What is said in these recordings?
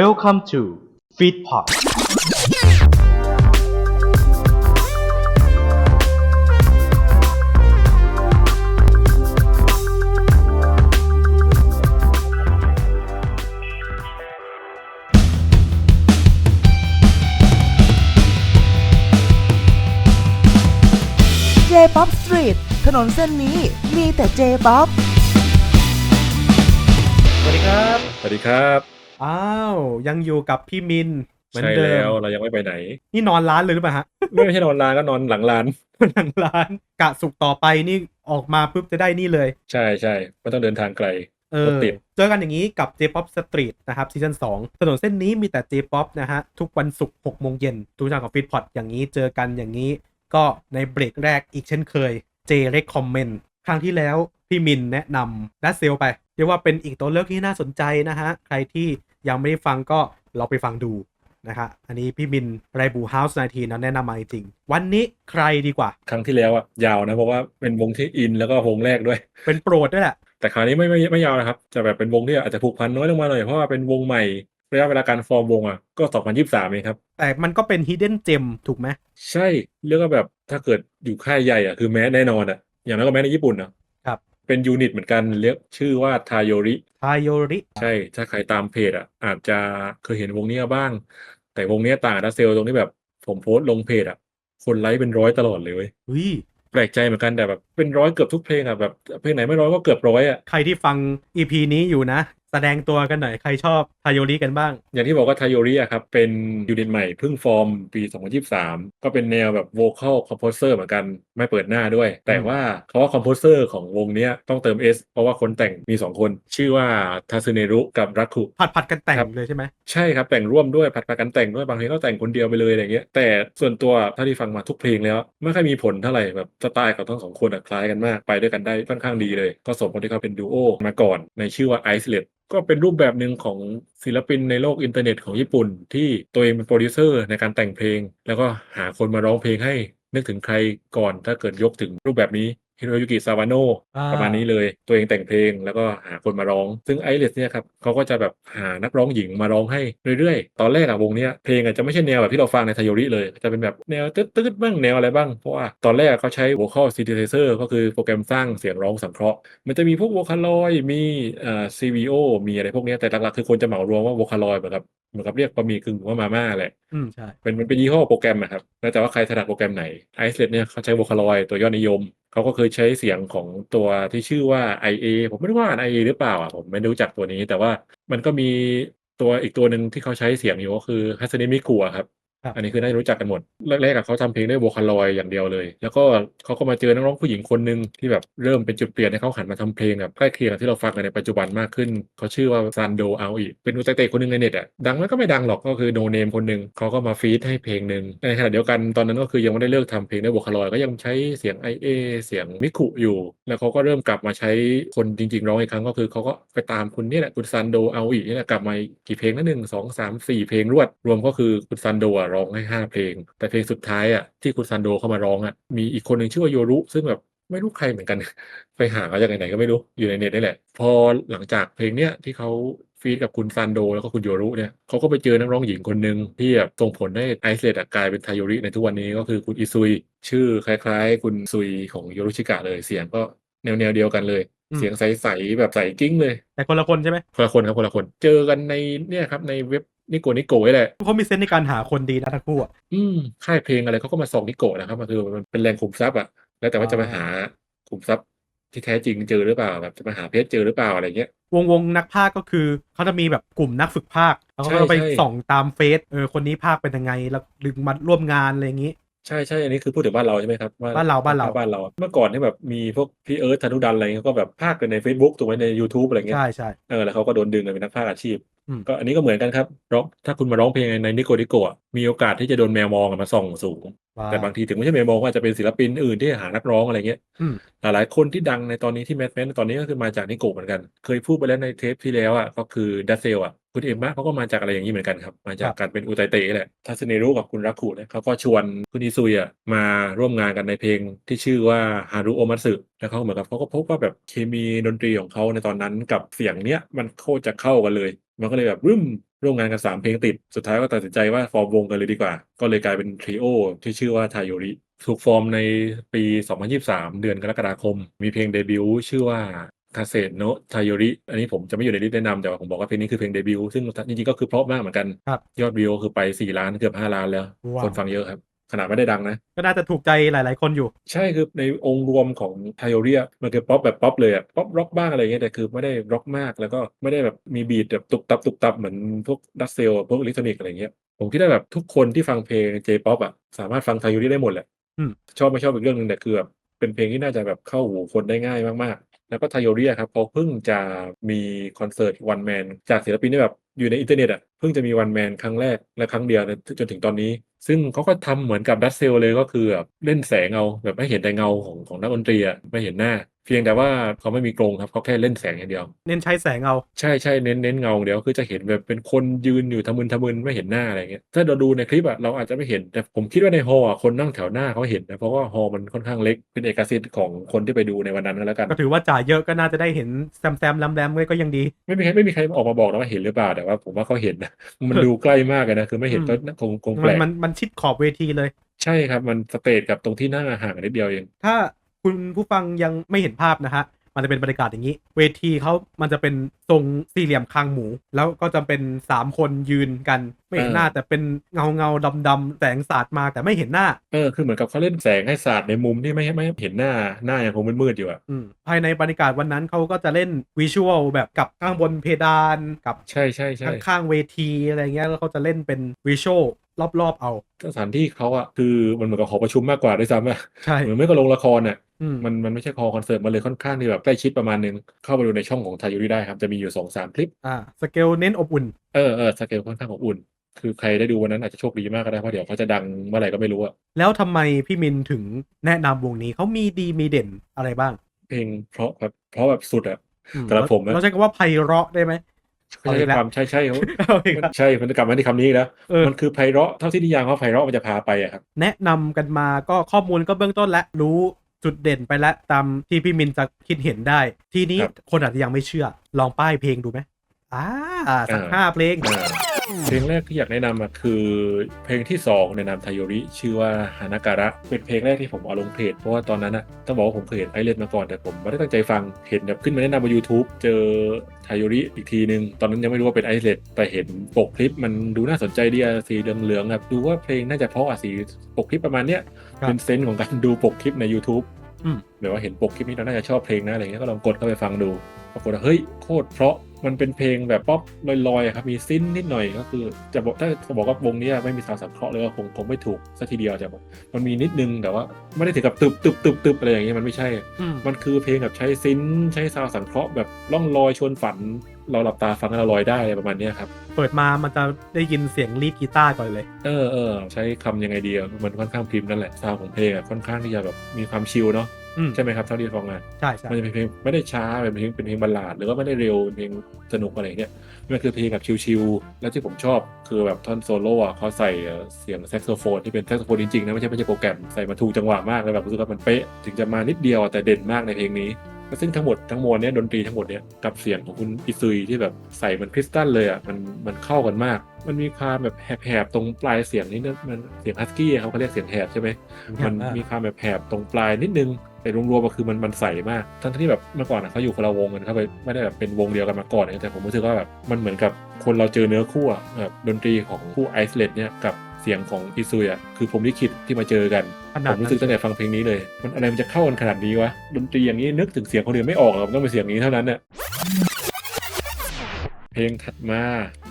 Welcome to Feedpot เจป๊อปสตรีทถนนเส้นนี้มีแต่เจป๊อปสวัสดีครับ สวัสดีครับ อ้าวยังอยู่กับพี่มินเหมือนใช่เดิแล้วมเรายังไม่ไปไหน นี่นอนร้านเลยหรือเปล่าฮะไม่ใช่นอนร้านก็นอนหลังร้าน หลังร้านกะสุกร์ต่อไปนี่ออกมาปุ๊บจะได้นี่เลย ใช่ใช่ไม่ต้องเดินทางไกล เอรอถติด เจอกันอย่างนี้กับ J-POP Street นะครับซีซั่น2ถนนเส้นนี้มีแต่ J-POP นะฮะ ทุกวันศุกร์6โมงเย็นทุกช่องของฟีดพอดอย่างนี้เจอกันอย่างนี้ ก็ในเบรกแรกอีกเช่นเคย J Recommend ครั้งที่แล้วพี่มินแนะนำดัซเซลไป เรียกว่าเป็นอีกตัวเลือกที่น่าสนใจนะฮะ ใครที่ ยังไม่ได้ฟังก็ลองไปฟังดูนะฮะอันนี้พี่มินไรบูเฮาส์นาทีนะแนะนำมาจริงๆวันนี้ใครดีกว่า ครั้งที่แล้วอะยาวนะเพราะว่าเป็นวงที่อินแล้วก็วงแรกด้วย เป็นโปรดด้วยแหละ แต่คราวนี้ไม่ไม่ไม่ยาวนะครับ จะแบบเป็นวงที่อาจจะผูกพันน้อยลงมาหน่อยเพราะว่าเป็นวงใหม่ระยะเวลาการฟอร์มวงอะก็ 2023เองครับ แต่มันก็เป็น hidden gem ถูกไหม ใช่เรียกว่าแบบถ้าเกิดอยู่ค่ายใหญ่อะคือแม้แน่นอนอะอย่างนั้นก็แม้ในญี่ปุ่นอะครับ เป็นยูนิตเหมือนกันเรียกชื่อว่าทาโยริ ทาโยริ ใช่ ถ้าใครตามเพจอะ อาจจะเคยเห็นวงนี้บ้าง แต่วงนี้ต่างกับดัซเซลตรงที่แบบผมโพสต์ลงเพจอะ คนไลค์เป็นร้อยตลอดเลยเว้ยเฮ้ยแปลกใจเหมือนกันแต่แบบเป็นร้อยเกือบทุกเพลงอะแบบเพลงไหนไม่ร้อยก็เกือบร้อยอะ ใครที่ฟัง EP นี้อยู่นะ แสดงตัวกันหน่อยใครชอบทาโยริกันบ้าง อย่างที่บอกว่าทาโยริอะครับ เป็นยูนิตใหม่เพิ่งฟอร์มปี 2023 ก็เป็นแนวแบบ vocal composer เหมือนกันไม่เปิดหน้าด้วย แต่ว่าเขาว่า composer ของวงเนี้ยต้องเติม S เพราะว่าคนแต่งมี 2 คน ชื่อว่าทาซึเนรุกับรักคุผัดผัดกันแต่งครับเลยใช่ไหมใช่ครับแต่งร่วมด้วยผัดผัดกันแต่งด้วยบางเพลงก็แต่งคนเดียวไปเลยอะไรเงี้ยแต่ส่วนตัวถ้าที่ฟังมาทุกเพลงแล้วไม่ค่อยมีผลเท่าไหร่แบบสไตล์ของทั้งสองคนอะคล้ายกันมากไปด้วยกันได้ค่อนข้างดีเลย ก็สมกับที่เขาเป็นดูโอมาก่อนในชื่อว่า i c e l e t ก็เป็นรูปแบบหนึ่งของศิลปินในโลกอินเทอร์เน็ตของญี่ปุ่น ที่ตัวเองเป็นโปรดิวเซอร์ในการแต่งเพลง แล้วก็หาคนมาร้องเพลงให้นึกถึงใครก่อนถ้าเกิดยกถึงรูปแบบนี้ ฮิโรยุกิซาวาโนอ่า ประมาณนี้เลย ตัวเองแต่งเพลงแล้วก็หาคนมาร้อง ซึ่งไอเลสเนี่ยครับเขาก็จะแบบหานักร้องหญิงมาร้องให้เรื่อยๆ ตอนแรกอะวงเนี้ยเพลงอะจะไม่ใช่แนวแบบที่เราฟังในทายโยริเลย จะเป็นแบบแนวตืดๆบ้างแนวอะไรบ้าง เพราะว่าตอนแรกเขาใช้ vocal synthesizer ก็คือโปรแกรมสร้างเสียงร้องสังเคราะห์ มันจะมีพวก vocaloid มีเอ่อ CVO มีอะไรพวกเนี้ยแต่หลักๆคือคนจะเหมารวมว่า vocaloid เหมือนกับเหมือนกับเรียกบะหมี่กึ่งว่ามาม่าแหละ อืมใช่ เป็นมันเป็นยี่ห้อโปรแกรมนะครับแล้วแต่ว่าใครถนัดโปรแกรมไหน i c e l e t เนี่ยเขาใช้ Vocaloid ตัวยอดนิยม เขาก็เคยใช้เสียงของตัวที่ชื่อว่า IA ผมไม่รู้ว่าอ่าน IA หรือเปล่าอะ ผมไม่รู้จักตัวนี้ แต่ว่ามันก็มีตัวอีกตัวหนึ่งที่เขาใช้เสียงอยู่ ก็คือ Hatsune Miku อะครับ ครับ อันนี้คือน่าจะรู้จักกันหมด แรกๆอะเขาทำเพลงด้วย Vocaloid อย่างเดียวเลย แล้วก็เขาก็มาเจอนักร้องผู้หญิงคนหนึ่งที่แบบเริ่มเป็นจุดเปลี่ยนให้เขาหันมาทำเพลงแบบใกล้เคียงกับที่เราฟังกันในปัจจุบันมากขึ้น เขาชื่อว่าซันโดอาอีเป็นอุตเตะคนหนึ่งในเน็ตอะดังแล้วก็ไม่ดังหรอกก็คือโนเนมคนหนึ่งเขาก็มาฟีดให้เพลงหนึ่งในขณะเดียวกันตอนนั้นก็คือยังไม่ได้เลิกทำเพลงด้วย Vocaloid ก็ยังใช้เสียง IA เสียงมิคุอยู่ แล้วเขาก็เริ่มกลับมาใช้คนจริงๆร้องอีกครั้งก็คือเขาก็ไปตามคุณนี่แหละคุณซันโดอาอีนี่แหละกลับมากี่เพลงนะหนึ่งสองสามสี่เพลงรวดรวมก็คือคุณซันโดอะร้องให้ห้าเพลง แต่เพลงสุดท้ายอะที่คุณซันโดเข้ามาร้องอะมีอีกคนหนึ่งชื่อว่าโยรุซึ่งแบบไม่รู้ใครเหมือนกัน ไปหามาจากไหนๆก็ไม่รู้อยู่ในเน็ตนี่แหละ พอหลังจากเพลงเนี้ยที่เขาฟีดกับคุณซันโดแล้วก็คุณโยรุเนี่ยเขาก็ไปเจอนักร้องหญิงคนหนึ่งที่แบบส่งผลให้ไอซ์เลดกลายเป็นไทโยริในทุกวันนี้ก็คือคุณอิซุย ชื่อคล้ายๆ คุณซุยของโยรุชิกะเลยเสียงก็แนวๆเดียวกันเลยอืมเสียงใสๆแบบใสกิ้งเลย แต่คนละคนใช่ไหมคนละคนครับคนละคน เจอกันในเนี่ยครับในเว็บ นิโกนิโกนี่แหละเขามีเซนส์ในการหาคนดีนะทั้งคู่อะอืมค่ายเพลงอะไรเขาก็มาส่องนิโกะนะครับมันคือมันเป็นแรงขุมทรัพย์อะแล้วแต่ว่าจะมาหาขุมทรัพย์ที่แท้จริงเจอหรือเปล่าแบบจะมาหาเพชรเจอหรือเปล่าอะไรเงี้ยวงวงนักพากย์ก็คือเขาจะมีแบบกลุ่มนักฝึกพากย์แล้วเขาใช่ก็ไปใช่ส่องตามเฟซเออคนนี้พากย์เป็นยังไงแล้วดึงมาร่วมงานอะไรอย่างนี้ใช่ใช่อันนี้คือพูดถึงบ้านเราใช่ไหมครับว่บ้านเราบ้านเราบ้านเรา เมื่อก่อนที่แบบมีพวกพี่เอิร์ธธนุดันอะไรเงี้ยก็แบบพากย์กันใน Facebook ถูกไหมใน YouTube อะไรเงี้ยใช่ใช่เออแล้วเขาก็โดนดึงกันเป็นนักพากย์อาชีพอืม ก็อันนี้ก็เหมือนกันครับร้องถ้าคุณมาร้องเพลงในนิโกนิโกะมีโอกาสที่จะโดนแมวมองอะมาส่องสูงว้าแต่บางทีถึงไม่ใช่แมวมองก็อาจจะเป็นศิลปินอื่นที่หานักร้องอะไรเงี้ยอืมหลายๆคนที่ดังในตอนนี้ที่แมสแมนตอนนี้ก็คือมาจากนิโกะเหมือนกัน เคยพูดไปแล้วในเทปที่แล้วอะก็คือดัซเซลอะคุณเอ็มมะเขาก็มาจากอะไรอย่างนี้เหมือนกันครับ มาจากการเป็นอุไตเตะแหละทัศเนรุกับคุณรักขุเนี่ยเขาก็ชวนคุณอิซุยอะมาร่วมงานกันในเพลงที่ชื่อว่าฮารุโอมัตสึแล้วเขาเหมือนกับเขาก็พบว่าแบบเคมีดนตรีของเขาในตอนนั้นกับเสียงเนี้ยมันโคตรจะเข้ากันเลย มันก็เลยแบบรึมร่วมงานกันสามเพลงติด สุดท้ายก็ตัดสินใจว่าฟอร์มวงกันเลยดีกว่า ก็เลยกลายเป็นทริโอที่ชื่อว่าไทโยริ ถูกฟอร์มในปี 2023 เดือนกรกฎาคม มีเพลงเดบิวต์ชื่อว่าคาเซโนะไทโยริ อันนี้ผมจะไม่อยู่ในลิสต์แนะนำแต่ว่าผมบอกว่าเพลงนี้คือเพลงเดบิวต์ซึ่งจริงๆก็คือเพราะมากเหมือนกัน ครับยอดวิวคือไป 4 ล้านเกือบ 5 ล้านแล้ว ว้าว คนฟังเยอะครับ ขนาดไม่ได้ดังนะ ก็น่าจะถูกใจหลาย ๆ คนอยู่ ใช่คือในองค์รวมของไทโอเรียมันคือป๊อปแบบป๊อปเลยอะป๊อปร็อกบ้างอะไรเงี้ยแต่คือไม่ได้ร็อกมากแล้วก็ไม่ได้แบบมีบีทแบบตุกตับตุกตับเหมือนพวกดัซเซลพวกอิเล็กทรอนิกส์อะไรเงี้ยผมคิดว่าแบบทุกคนที่ฟังเพลงเจป๊อปอะสามารถฟังไทโอเรียได้หมดแหละอืมชอบไม่ชอบอีกเรื่องหนึ่งแต่คือแบบเป็นเพลงที่น่าจะแบบเข้าหูคนได้ง่ายมากๆ แล้วก็ไทโอเรียครับเขาเพิ่งจะมีคอนเสิร์ตวันแมนจากศิลปินที่แบบอยู่ในอินเทอร์เน็ตอะเพิ่งจะมีวันแมนครั้งแรกและครั้งเดียวนะจนถึงตอนนี้ ซึ่งเขาก็ทำเหมือนกับดัซเซลเลยก็คือแบบเล่นแสงเอาแบบไม่เห็นแต่เงาของของนักดนตรีอะไม่เห็นหน้า เพียงแต่ว่าเขาไม่มีกรงครับเขาแค่เล่นแสงอย่างเดียว เน้นใช้แสงเอาใช่ใช่เน้นเน้นเงาอย่างเดียวคือจะเห็นแบบเป็นคนยืนอยู่ทะมึนทะมึนไม่เห็นหน้าอะไรเงี้ยถ้าเราดูในคลิปอะเราอาจจะไม่เห็นแต่ผมคิดว่าในฮอลล์อะคนนั่งแถวหน้าเขาเห็นนะเพราะว่าฮอลล์มันค่อนข้างเล็กเป็นเอกสิทธิ์ของคนที่ไปดูในวันนั้นก็แล้วกันก็ถือว่าจ่ายเยอะก็น่าจะได้เห็นแซมแซมลำแรมๆก็ยังดี ไม่มีใครไม่มีใครออกมาบอกนะว่าเห็นหรือเปล่าแต่ว่าผมว่าเขาเห็นนะมันดูใกล้มากเลยนะคือไม่เห็นก็คงคงแปมัลนกมันมันชิดขอบเวทีเลย ใช่ครับมันสเตจกับตรงที่นั่งอะห่างกันนิดเดียวเอง ถ้าคุณผู้ฟังยังไม่เห็นภาพนะฮะมันจะเป็นบรรยากาศอย่างนี้ เวทีเขามันจะเป็นทรงสี่เหลี่ยมคางหมู แล้วก็จะเป็นสามคนยืนกัน ไม่เห็นหน้าแต่เป็นเงาเงาดำดำๆแสงสาดมาแต่ไม่เห็นหน้า เออ คือเหมือนกับเขาเล่นแสงให้สาดในมุมที่ไม่ให้ไม่ให้เห็นหน้าหน้ายังคงมืดๆอยู่อะอืมภายในบรรยากาศวันนั้นเขาก็จะเล่นวิชวลแบบกับข้างบนเพดานกับใช่ใช่ใช่ข้างๆเวทีอะไรเงี้ยแล้วเขาจะเล่นเป็นวิชวล รอบๆเอา สถานที่เขาอะคือมันเหมือนกับหอประชุมมากกว่าด้วยซ้ำอะใช่เหมือนไม่ก็โรงละครอะอืม มันมันไม่ใช่คอคอนเสิร์ตมันเลยค่อนข้างที่แบบใกล้ชิดประมาณนึง เข้าไปดูในช่องของไทยูริได้ครับ จะมีอยู่สองสามคลิป อ่าสเกลเน้นอบอุ่น เออเออสเกลค่อนข้างอบอุ่น คือใครได้ดูวันนั้นอาจจะโชคดีมากก็ได้เพราะเดี๋ยวเขาจะดังเมื่อไหร่ก็ไม่รู้อะแล้วทำไมพี่มินถึงแนะนำวงนี้เขามีดีมีเด่นอะไรบ้างเพลงเพราะแบบเพราะแบบสุดอะ อืสำหรับผมนะ เราใช้คำว่าไพเราะได้ไหม ไม่ใช่ความใช่ใช่เขาเอาอีกแล้วใช่มันจะกลับมาที่คำนี้อีกแล้วเออมันคือไพเราะเท่าที่นิยามเขาไพเราะมันจะพาไปอะครับแนะนำกันมาก็ข้อมูลก็เบื้องต้นและรู้จุดเด่นไปแล้วตามที่พี่มินจะคิดเห็นได้ ทีนี้ครับคนอาจจะยังไม่เชื่อ ลองป้ายเพลงดูไหม อ่าสักอ่าห้าเพลงอ่าเพลงแรกที่อยากแนะนำอะคือเพลงที่ 2 ในนามไทโยริ ชื่อว่าฮานาการะเป็นเพลงแรกที่ผมเอาลงเพจเพราะว่าตอนนั้นอะต้องบอกว่าผมเคยเห็นไอเลนมาก่อนแต่ผมไม่ได้ตั้งใจฟังเห็นแบบขึ้นมาแนะนำบน YouTube เจอไทโยริอีกทีนึง ตอนนั้นยังไม่รู้ว่าเป็นไอเลนแต่เห็นปกคลิปมันดูน่าสนใจดีอะสีเหลืองๆแบบดูว่าเพลงน่าจะเพราะอะสีปกคลิปประมาณเนี้ยครับเป็นเซนส์ของการดูปกคลิปใน YouTube อืมแบบว่าเห็นปกคลิปนี้เราน่าจะชอบเพลงนะอะไรเงี้ยก็ลองกดเข้าไปฟังดูปรากฏว่าเฮ้ยโคตรเพราะ มันเป็นเพลงแบบป๊อปลอยๆอะครับมีซินนิดหน่อยก็คือ จะบอกถ้าจะบอกว่าวงเนี้ยไม่มีสาวสังเคราะห์เลยก็คงคงไม่ถูกสักทีเดียวจะบอกมันมีนิดนึงแต่ว่าไม่ได้ถึงกับตึบตึบตึบตึบอะไรอย่างเงี้ยมันไม่ใช่อืมมันคือเพลงแบบใช้ซินใช้ซาวด์สังเคราะห์แบบล่องลอยชวนฝัน เราหลับตาฟังแล้วเราลอยได้อะไรประมาณเนี้ยครับเปิดมามันจะได้ยินเสียงลีดกีตาร์ก่อนเลย เออเออใช้คำยังไงดีอะมันค่อนข้างพิมพ์นั่นแหละซาวด์ของเพลงอะค่อนข้างที่จะแบบมีความชิลเนาะอืม ใช่ไหมครับเท่าที่ฟังมาใช่ใช่มันจะเป็นเพลงไม่ได้ช้าเป็นเพลงเป็นเพลงบัลลาดหรือว่าไม่ได้เร็วเป็นเพลงสนุกอะไรเงี้ยมันคือเพลงแบบชิลๆแล้วที่ผมชอบคือแบบท่อนโซโล่อะเขาใส่เอ่อเสียงแซกโซโฟนที่เป็นแซกโซโฟนจริงๆนะไม่ใช่ไม่ใช่โปรแกรมใส่มาถูกจังหวะมากเลยแบบรู้สึกว่ามันเป๊ะถึงจะมานิดเดียวอะแต่เด่นมากในเพลงนี้แล้วซึ่งทั้งหมดทั้งมวลเนี้ยดนตรีทั้งหมดเนี้ยกับเสียงของคุณอิซุยที่แบบใส่เหมันคริสตัลเลยอะมันมันเข้ากันมาก มันมีความแบบแหบๆตรงปลายเสียงนี่นะมันเสียงฮัสกี้เขาเขาเรียกเสียงแหบใช่ไหมมันมีความแบบแผบตรงปลายนิดนึงแต่รวมๆก็คือมันมันใสมาก ทั้งที่แบบเมื่อก่อนอะเขาอยู่คนละวงกันเขาไปไม่ได้แบบเป็นวงเดียวกันมาก่อนนะแต่ผมรู้สึกว่าแบบมันเหมือนกับคนเราเจอเนื้อคู่อะแบบดนตรีของคู่ไอซ์เลดเนี่ยกับเสียงของอิซุยอะคือผมลิขิตที่มาเจอกันขนาผดมรู้สึกตั้งแต่ฟังเพลงนี้เลย มันอะไรมันจะเข้ากันขนาดนี้วะดนตรีอย่างนี้นึกถึงเสียงคนอื่นไม่ออกหรอกมันต้องเป็นเสียงนี้เท่านั้นเนี่ย เพลงถัดมา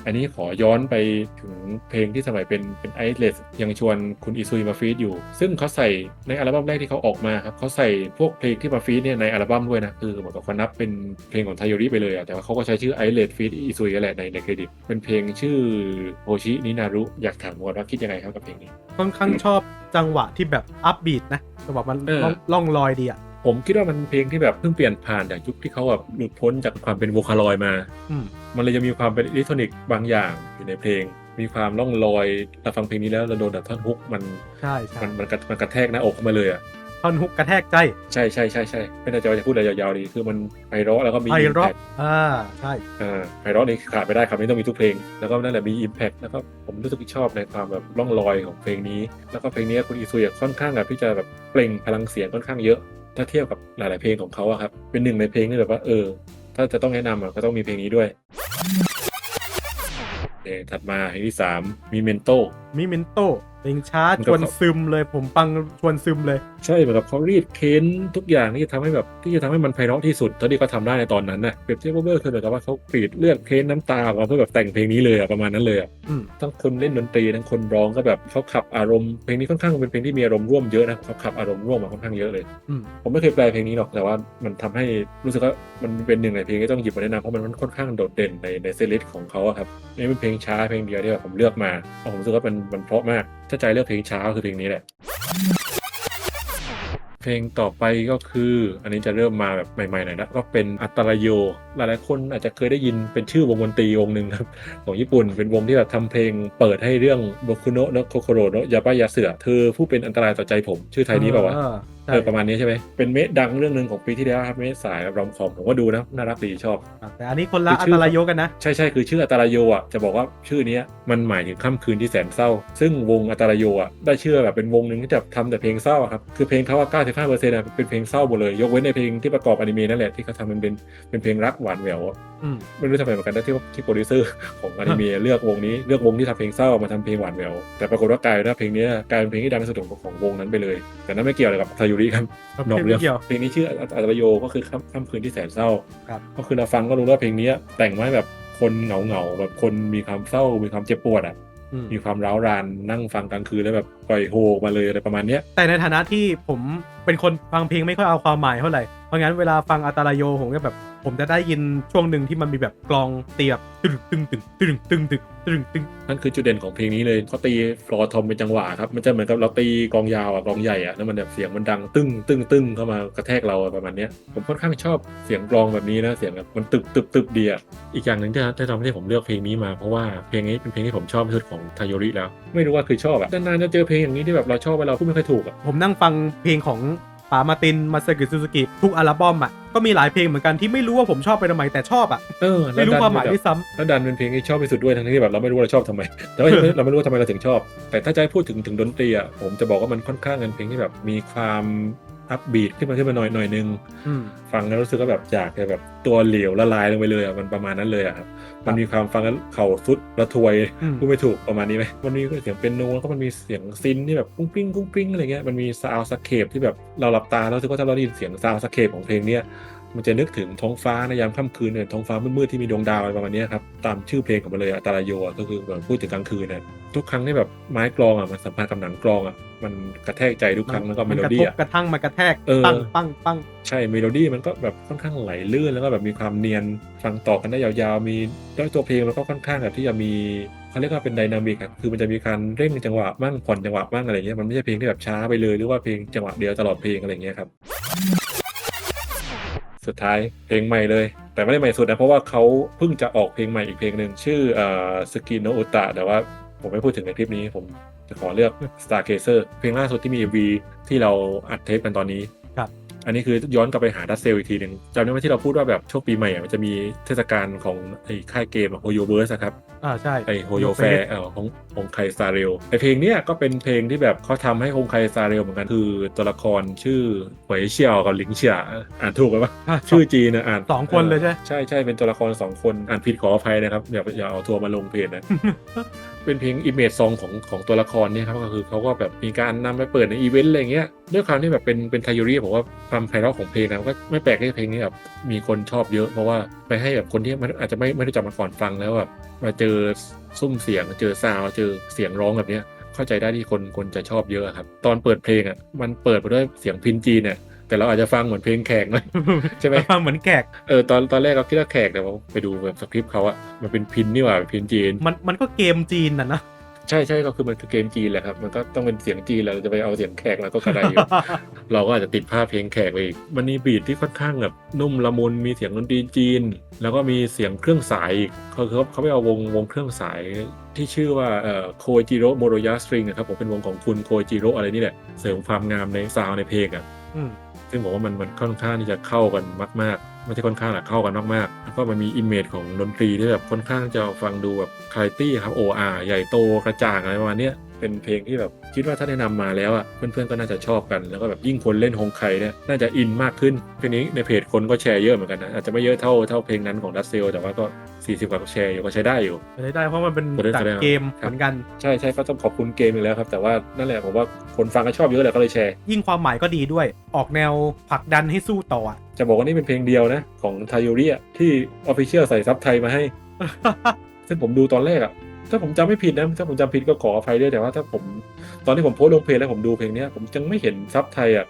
อันนี้ขอย้อนไปถึงเพลงที่สมัยเป็นเป็นไอซ์เลสยังชวนคุณอิซุยมาฟีดอยู่ ซึ่งเขาใส่ในอัลบั้มแรกที่เขาออกมาครับเขาใส่พวกเพลงที่มาฟีดเนี่ยในอัลบั้มด้วยนะคือเหมือนกับเขานับเป็นเพลงของไทโยริไปเลยอะแต่ว่าเขาก็ใช้ชื่อไอซ์เลสฟีดอิซุยแหละในในเครดิต เป็นเพลงชื่อโฮชินินารุอยากถามว่าว่าคิดยังไงครับกับเพลงนี้ค่อนข้างชอบจังหวะที่แบบอัพบีทนะจังหวะมันเออล่องล่องลอยดีอะ ผมคิดว่ามันเพลงที่แบบเพิ่งเปลี่ยนผ่านจากยุคที่เขาแบบหลุดพ้นจากความเป็นโวคาลอยมา อืมมันเลยจะมีความเป็นอิเล็กทรอนิกส์บางอย่างอยู่ในเพลง มีความล่องลอยเราฟังเพลงนี้แล้วเราโดนแบบท่อนฮุกมันใช่ใช่มันมันกระมันกระแทกหน้าอกเข้ามาเลยอะท่อนฮุกกระแทกใจใช่ใช่ใช่ใช่ไม่แน่ใจว่าจะพูดอะไรยาวๆดีคือมันไพเราะแล้วก็มี ไพเราะ impact อ่าใช่อ่าไพเราะนี่ขาดไม่ได้ครับนี่ต้องมีทุกเพลง แล้วก็นั่นแหละมี Impact แล้วก็ผมรู้สึกชอบในความแบบร่องรอยของเพลงนี้ แล้วก็เพลงนี้คุณอีซุยค่อนข้างแบบที่จะแบบเปล่งพลังเสียงค่อนข้างเยอะ ถ้าเทียบกับหลาย ๆ เพลงของเขาอะครับ เป็นหนึ่งในเพลงที่แบบว่าเออ ถ้าจะต้องแนะนำอะก็ต้องมีเพลงนี้ด้วยเดถัดมาเพลงที่สามมีเมนโตมีเมนโต เพลงช้ามันชก็วนซึมเลยผมฟังชวนซึมเลย ใช่เหมือนกับเขารีดเค้นทุกอย่างที่จะทำให้แบบที่จะทำให้มันไพเราะที่สุดเท่าที่เขาทำได้ในตอนนั้นน่ะเปรียบเทียบว่าเบอร์คือเหมือนกับว่าเขากรีดเลือดเค้นน้ำตาออกมาเพื่อแบบแต่งเพลงนี้เลยอะประมาณนั้นเลยอะอืมทั้งคนเล่นดนตรีทั้งคนร้องก็แบบเขาขับอารมณ์เพลงนี้ค่อนข้างเป็นเพลงที่มีอารมณ์ร่วมเยอะนะเขาขับอารมณ์ร่วมมาค่อนข้างเยอะเลยอืมผมไม่เคยแปลเพลงนี้หรอกแต่ว่ามันทำให้รู้สึกว่ามันเป็นหนึ่งในเพลงที่ต้องหยิบมาแนะนำเพราะมันค่อนข้างโดดเด่นในในเซตลิสต์ของเขาอะครับนี่เป็นเพลงช้าเพลงเดียวที่แบบผมเลือกมาเพราะผมรู้สึกว่ามันมันเพราะมากถ้าใจเลือกเพลงช้าคือเพลงนี้แหละ เพลงต่อไปก็คือ อันนี้จะเริ่มมาแบบใหม่ๆหน่อยนะก็เป็นอัตราโย หลายๆคนอาจจะเคยได้ยินเป็นชื่อวงดนตรีวงหนึ่งครับของญี่ปุ่นเป็นวงที่แบบทำเพลงเปิดให้เรื่องโบคุโนะโนโคโคโรโนะยาบ้ายาเสือเธอผู้เป็นอันตรายต่อใจผมชื่อไทยนี้ป่าวะเออใช่เออประมาณนี้ใช่ไหมเป็นเมะดังเรื่องหนึ่งของปีที่แล้วครับเมะสายรอมคอมผมก็ดูนะน่ารักดีชอบ แต่อันนี้คนละคืออัชื่อตราโยกันนะ ใช่ใช่คือชื่ออัตราโยอะจะบอกว่าชื่อเนี้ยมันหมายถึงค่ำคืนที่แสนเศร้า ซึ่งวงอัตราโยอะได้ชื่อแบบเป็นวงหนึ่งที่จะทำแต่เพลงเศร้าอะครับคือเพลงเขาว่า 95เปอร์เซ็นต์เป็นเพลงเศร้าหมดเลยยกเว้นในเพลงที่ประกอบอนิเมะนั่นแหละที่เขาทำมันเป็นเป็นเพลงรักหวานแหววอะอืมไม่รู้ทำไมเหมือนกันนะที่ที่โปรดิวเซอร์ของอนิเมะเลือกวงนี้เลือกวงที่ทำเพลงเศร้ามาทำเพลงหวานแหววแต่ปรากฏว่ากลายเป็นว่าเพลงเนี้ยกลายเป็นเพลงที่ดังที่สุดของของวงนั้นไปเลย แต่นั่นไม่เกี่ยวอะไรกับทายุริครับนอกเรื่องเกี่ยวเพลงนี้ชื่ออัตรโยก็คือค่ำค่ำคืนที่แสนเศร้าครับก็คือเราฟังก็รู้ว่าเพลงนี้แต่งมาให้แบบคนเหงาเหงาๆแบบคนมีความเศร้ามีความเจ็บปวดอะอืมมีความร้าวรานนั่งฟังกลางคืนแล้วแบบปล่อยโฮกมาเลยอะไรประมาณเนี้ย แต่ในฐานะที่ผมเป็นคนฟังเพลงไม่ค่อยเอาความหมายเท่าไหร่ เพราะงั้นเวลาฟังอัตราโยผมก็แบบ ผมจะได้ยินช่วงหนึ่งที่มันมีแบบกลองตีแบบตึงตึงตึงตึงตึงตึงตึงตึงนั่นคือจุดเด่นของเพลงนี้เลยเขาตีฟลอร์ทอมเป็นจังหวะครับ มันจะเหมือนกับเราตีกลองยาวอะกลองใหญ่อะแล้วมันแบบเสียงมันดังตึ้งตึ้งตึ้งเข้ามากระแทกเราอะประมาณเนี้ยผมค่อนข้างชอบเสียงกลองแบบนี้นะเสียงแบบมันตึบตึบตึบดีอะอีกอย่างหนึ่งที่ที่ทำให้ผมเลือกเพลงนี้มาเพราะว่าเพลงนี้เป็นเพลงที่ผมชอบที่สุดของทาโยริแล้ว ไม่รู้ว่าคือชอบอะนานๆจะเจอเพลงอย่างนี้ที่แบบเราชอบไปเราพูดไม่ค่อยถูกอะผมนั่งฟังเพลงของป๋ามาตินมาสกิซูซูกิทุกอัลบั้มอะก็มีหลายเพลงเหมือนกันที่ไม่รู้ว่าผมชอบไปทำไมแต่ชอบอะเออไม่รู้ความหมายด้ด้วยซ้ำ แล้วดันเป็นเพลงที่ชอบที่สุดด้วยทั้งที่แบบเราไม่รู้ว่าเราชอบทำไม แต่ว่าเราไม่รู้ว่าทำไมเราถึงชอบ แต่ถ้าจะให้พูดถึงถึงดนตรีอะผมจะบอกว่ามันค่อนข้างเป็นเพลงที่แบบมีความ อัพบีทขึ้นมาขึ้นมาหน่อยหน่อยนึงอืมฟังแล้วรู้สึกว่าแบบอยากจะแบบตัวเหลวละลายลงไปเลยอะมันประมาณนั้นเลยอะครับมันมีความฟังแล้วเข่าสุดระทวยอืมพูดไม่ถูกประมาณนี้ไหมมันมีเสียงเป็นโนแล้วก็มันมีเสียงซินที่แบบกุ้งปิ้งกุ้งปิ้งอะไรเงี้ยมันมีซาวสเคปที่แบบเราหลับตาแล้วรู้สึกว่าถ้าเราได้ยินเสียงซาวสเคปของเพลงเนี้ยมันจะนึกถึงท้องฟ้าในยามค่ำคืนเนี่ยท้องฟ้ามืดๆที่มีดวงดาวอะไรประมาณเนี้ยครับตามชื่อเพลงของมันเลยอะตาลาโยอะก็คือแบบพูดถึงกลางคืนเนี่ยทุกครั้งที่แบบไม้กลองอะมันสัมพันธ์กับหนังกลองอะ มันกระแทกใจทุกครั้งแล้วก็เมมันโลกระดี้ทบอะกระทั่งมากระแทกเออปังปังปังใช่เมโลดี้มันก็แบบค่อนข้างไหลลื่นแล้วก็แบบมีความเนียนฟังต่อกันได้ยาวๆ มีด้วยตัวเพลงมันก็ค่อนข้างแบบที่จะมีเขาเรียกว่าเป็นไดนามิกอะคือมันจะมีการเร่งจังหวะบ้างผ่อนจังหวะบ้างอะไรเงี้ยมันไม่ใช่เพลงที่แบบช้าไปเลยหรือว่าเพลงจังหวะเดียวตลอดเพลงอะไรเงี้ยครับสุดท้ายเพลงใหม่เลย แต่ไม่ได้ใหม่สุดนะ เพราะว่าเขาเพิ่งจะออกเพลงใหม่อีกเพลงหนึ่งชื่อเอ่อสกินโนอุตะแต่ว่าผมไม่พูดถึงในคลิปนี้ผม จะขอเลือก Stargazer เพลงล่าสุดที่มี MV ที่เราอัดเทปกันตอนนี้ครับ อันนี้คือย้อนกลับไปหาดัซเซลอีกทีหนึ่งจำได้ไหมที่เราพูดว่าแบบช่วงปีใหม่อะมันจะมีเทศกาลของไอ้ค่ายเกมโฮโยเวิร์สครับอ่าใช่ไอโฮโยแฟร์เออของของไคซาเรลไอเพลงเนี้ยก็เป็นเพลงที่แบบเขาทำให้องค์ไคซาเรลเหมือนกันคือตัวละครชื่อหวยเชียวกับหลิงเฉียอ่านถูกไหมวะอะชื่อจีนนะอ่านสองคนเลยใช่ไหมใช่ใช่เป็นตัวละครสองคนอ่านผิดขออภัยนะครับอย่าอย่าเอาทัวร์มาลงเพจนะ เป็นเพลงอิมเมจซองของของตัวละครเนี่ยครับก็คือเขาก็แบบมีการนำไปเปิดในอีเวนต์อะไรเงี้ยด้วยความที่แบบเป็นเป็นไทยูริผมว่าความไพเราะของเพลงนะก็ไม่แปลกที่เพลงนี้แบบมีคนชอบเยอะ เพราะว่าไปให้แบบคนที่มันอาจจะไม่ไม่รู้จักมาก่อนฟังแล้วแบบมาเจอซุ้มเสียงเจอซาวเจอเสียงร้องแบบเนี้ยเข้าใจได้ที่คนคนจะชอบเยอะครับ ตอนเปิดเพลงอะมันเปิดไปด้วยเสียงพินจีเนี่ย แต่เราอาจจะฟังเหมือนเพลงแขกหน่อยใช่ไหมฟังเหมือนแขกเออตอนตอนแรกเราคิดว่าแขกแต่ว่าไปดูแบบสคริปต์เขาอะมันเป็นพินนี่หว่าเป็นพินจีน มันมันก็เกมจีนน่ะนะใช่ใช่ก็คือมันคือเกมจีนแหละครับ มันก็ต้องเป็นเสียงจีนแล้วจะไปเอาเสียงแขกแล้วก็กระไดอยู่เราก็อาจจะติดภาพเพลงแขกไปอีก มันมีบีทที่ค่อนข้างแบบนุ่มละมุนมีเสียงดนตรีจีน แล้วก็มีเสียงเครื่องสายอีกเขาคือเขาไปเอาวงวงเครื่องสายที่ชื่อว่าเอ่อโคจิโร่โมโรยาสตริงนะครับผมเป็นวงของคุณโคจิโร่อะไรนี่แหละเสริมความงามในซาวด์ในเพลงอะอืม ซึ่งผมว่ามันมันค่อนข้างที่จะเข้ากันมากๆไม่ใช่ค่อนข้างหรอกเข้ากันมากๆแล้วก็มันมีอิมเมจของดนตรีที่แบบค่อนข้างจะฟังดูแบบคาตี้ครับโออาใหญ่โตกระจ่างอะไรประมาณนี้เป็นเพลงที่แบบคิดว่าถ้าแนะนำมาแล้วอะเพื่อนๆก็น่าจะชอบกันแล้วก็แบบยิ่งคนเล่นฮงไคเนี่ยน่าจะอินมากขึ้นเพลงนี้ในเพจคนก็แชร์เยอะเหมือนกันนะอาจจะไม่เยอะเท่าเท่าเพลงนั้นของดัซเซลแต่ว่าก็ 40กว่าแชร์อยู่ก็ใช้ได้อยู่ไม่ได้เพราะมันเป็นไม่ได้จากแสดง เกมครับเหมือนกัน ใช่ใช่ก็ต้องขอบคุณเกมอีกแล้วครับ แต่ว่านั่นแหละผมว่าคนฟังก็ชอบเยอะแหละก็เลยแชร์ ยิ่งความหมายก็ดีด้วย ออกแนวผลักดันให้สู้ต่ออะจะบอกว่านี่เป็นเพลงเดียวนะ ของทาโยริอะที่ออฟฟิเชียลใส่ซับไทยมาให้ ซึ่งผมดูตอนแรกอะถ้าผมจำไม่ผิดนะถ้าผมจำผิดก็ขออภัยด้วยแต่ว่าถ้าผมตอนที่ผมโพสต์ลงเพจแล้วผมดูเพลงเนี้ยผมยังไม่เห็นซับไทยอะ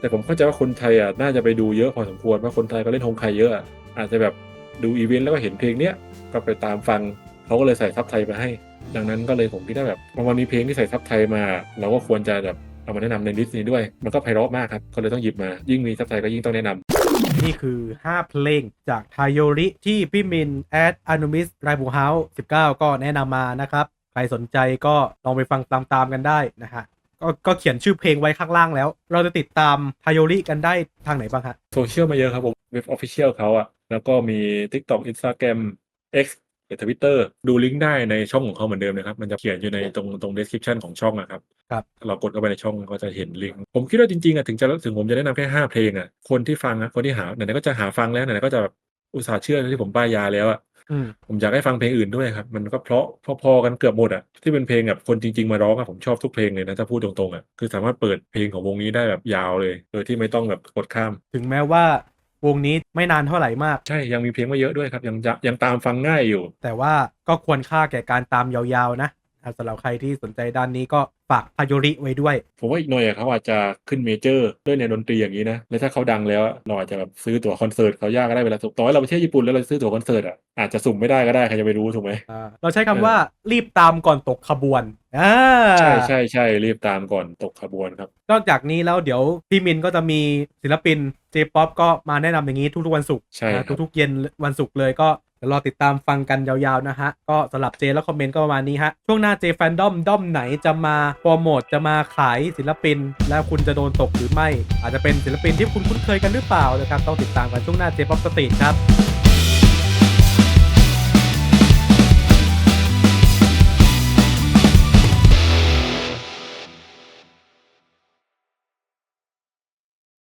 แต่ผมเข้าใจว่าคนไทยอะน่าจะไปดูเยอะพอสมควรเพราะคนไทยก็เล่นฮงไคเยอะอะอาจจะแบบ ดูอีเวนต์แล้วก็เห็นเพลงเนี้ยก็ไปตามฟังเขาก็เลยใส่ซับไทยมาให้ ดังนั้นก็เลยผมคิดว่าแบบพอมันมีเพลงที่ใส่ซับไทยมา เราก็ควรจะแบบเอามาแนะนำในลิสต์นี้ด้วย มันก็ไพเราะมากครับก็เลยต้องหยิบมา ยิ่งมีซับไทยก็ยิ่งต้องแนะนำนี่คือ 5 เพลงจากทายโยริที่พี่มินแอดอนุมิสไรบูเฮาส์19 ก็แนะนำมานะครับใครสนใจก็ลองไปฟังตามๆกันได้นะฮะก็ก็เขียนชื่อเพลงไว้ข้างล่างแล้ว เราจะติดตามทายโยริกันได้ทางไหนบ้างฮะโซเชียลมาเยอะครับผมเว็บออฟฟิเชียลเขาอะ แล้วก็มี TikTok Instagram X หรือทวิตเตอร์ดูลิงก์ได้ในช่องของเขาเหมือนเดิมนะครับ มันจะเขียนอยู่ในตรงตรง description ของช่องอะครับครับเรากดเข้าไปในช่องก็จะเห็นลิงก์ผมคิดว่าจริงๆอะถึงจะถึงผมจะแนะนำแค่5เพลงอะคนที่ฟังอะคนที่หาไหนๆก็จะหาฟังแล้วไหนๆก็จะแบบอุตส่าห์เชื่อที่ผมป้ายยาแล้วอะอืม ผมอยากให้ฟังเพลงอื่นด้วยครับมันก็เพราะพอๆกันเกือบหมดอะที่เป็นเพลงแบบคนจริงๆมาร้องอะผมชอบทุกเพลงเลยนะถ้าพูดตรงๆอะคือสามารถเปิดเพลงของวงนี้ได้แบบยาวเลย โดยที่ไม่ต้องแบบกดข้าม ถึงแม้ว่า วงนี้ไม่นานเท่าไหร่มาก ใช่ยังมีเพลงไม่เยอะด้วยครับ ยังจะยังตามฟังง่ายอยู่ แต่ว่าก็ควรค่าแก่การตามยาวๆนะอะ สำหรับใครที่สนใจด้านนี้ก็ฝากทายโยริไว้ด้วย ผมว่าอีกหน่อยอะเขาอาจจะขึ้นเมเจอร์ด้วยในวดนตรีอย่างนี้นะ แล้วถ้าเขาดังแล้วอะเราอาจจะแบบซื้อตั๋วคอนเสิร์ตเขายากก็ได้เวลาต่อให้เราไปเที่ยวญี่ปุ่นแล้วเราซื้อตั๋วคอนเสิร์ตอะอาจจะสุ่มไม่ได้ก็ได้ใครจะไปรู้ถูกไหมอ่าเราใช้คำว่ารีบตามก่อนตกขบวนอ่าใช่ใช่ใช่รีบตามก่อนตกขบวนครับ นอกจากนี้แล้วเดี๋ยวพี่มินก็จะมีศิลปิน J-POP ก็มาแนะนำอย่างนี้ทุกๆวันศุกร์ใช่ครับนะทุกๆเย็นวันศุกร์เลยก็ เดี๋ยวรอติดตามฟังกันยาวๆนะฮะ ก็สำหรับเจและคอมเมนต์ก็ประมาณนี้ฮะ ช่วงหน้าเจแฟนดอมด้อมไหนจะมาโปรโมทจะมาขายศิลปิน แล้วคุณจะโดนตกหรือไม่ อาจจะเป็นศิลปินที่คุณคุ้นเคยกันหรือเปล่านะครับ ต้องติดตามกันช่วงหน้าเจป๊อปสตรีทครับ